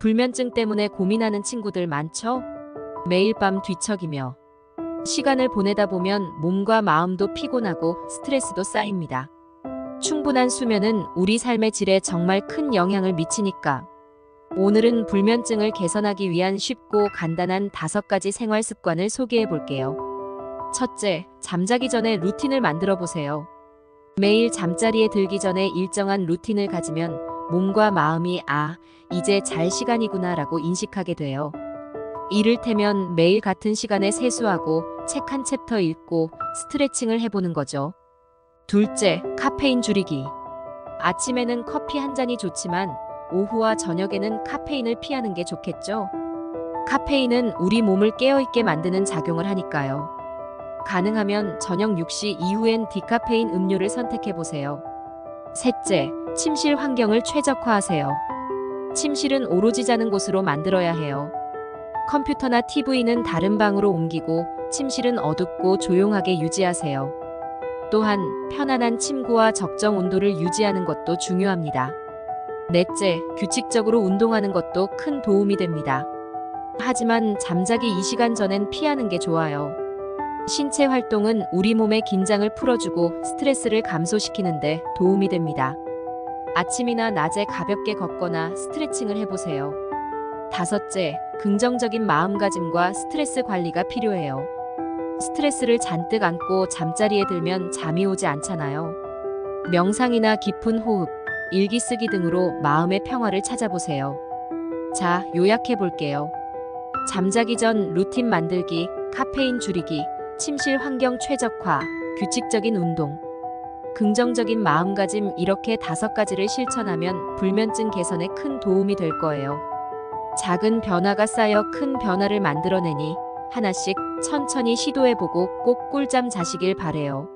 불면증 때문에 고민하는 친구들 많죠? 매일 밤 뒤척이며 시간을 보내다 보면 몸과 마음도 피곤하고 스트레스도 쌓입니다. 충분한 수면은 우리 삶의 질에 정말 큰 영향을 미치니까 오늘은 불면증을 개선하기 위한 쉽고 간단한 다섯 가지 생활 습관을 소개해 볼게요. 첫째, 잠자기 전에 루틴을 만들어 보세요. 매일 잠자리에 들기 전에 일정한 루틴을 가지면 몸과 마음이 아, 이제 잘 시간이구나 라고 인식하게 돼요. 이를테면 매일 같은 시간에 세수하고 책 한 챕터 읽고 스트레칭을 해보는 거죠. 둘째, 카페인 줄이기. 아침에는 커피 한 잔이 좋지만 오후와 저녁에는 카페인을 피하는 게 좋겠죠. 카페인은 우리 몸을 깨어있게 만드는 작용을 하니까요. 가능하면 저녁 6시 이후엔 디카페인 음료를 선택해 보세요. 셋째, 침실 환경을 최적화하세요. 침실은 오로지 자는 곳으로 만들어야 해요. 컴퓨터나 TV는 다른 방으로 옮기고 침실은 어둡고 조용하게 유지하세요. 또한 편안한 침구와 적정 온도를 유지하는 것도 중요합니다. 넷째, 규칙적으로 운동하는 것도 큰 도움이 됩니다. 하지만 잠자기 2시간 전엔 피하는 게 좋아요. 신체 활동은 우리 몸의 긴장을 풀어주고 스트레스를 감소시키는데 도움이 됩니다. 아침이나 낮에 가볍게 걷거나 스트레칭을 해보세요. 다섯째, 긍정적인 마음가짐과 스트레스 관리가 필요해요. 스트레스를 잔뜩 안고 잠자리에 들면 잠이 오지 않잖아요. 명상이나 깊은 호흡, 일기 쓰기 등으로 마음의 평화를 찾아보세요. 자, 요약해 볼게요. 잠자기 전 루틴 만들기, 카페인 줄이기, 침실 환경 최적화, 규칙적인 운동. 긍정적인 마음가짐 이렇게 다섯 가지를 실천하면 불면증 개선에 큰 도움이 될 거예요. 작은 변화가 쌓여 큰 변화를 만들어내니 하나씩 천천히 시도해보고 꼭 꿀잠 자시길 바래요.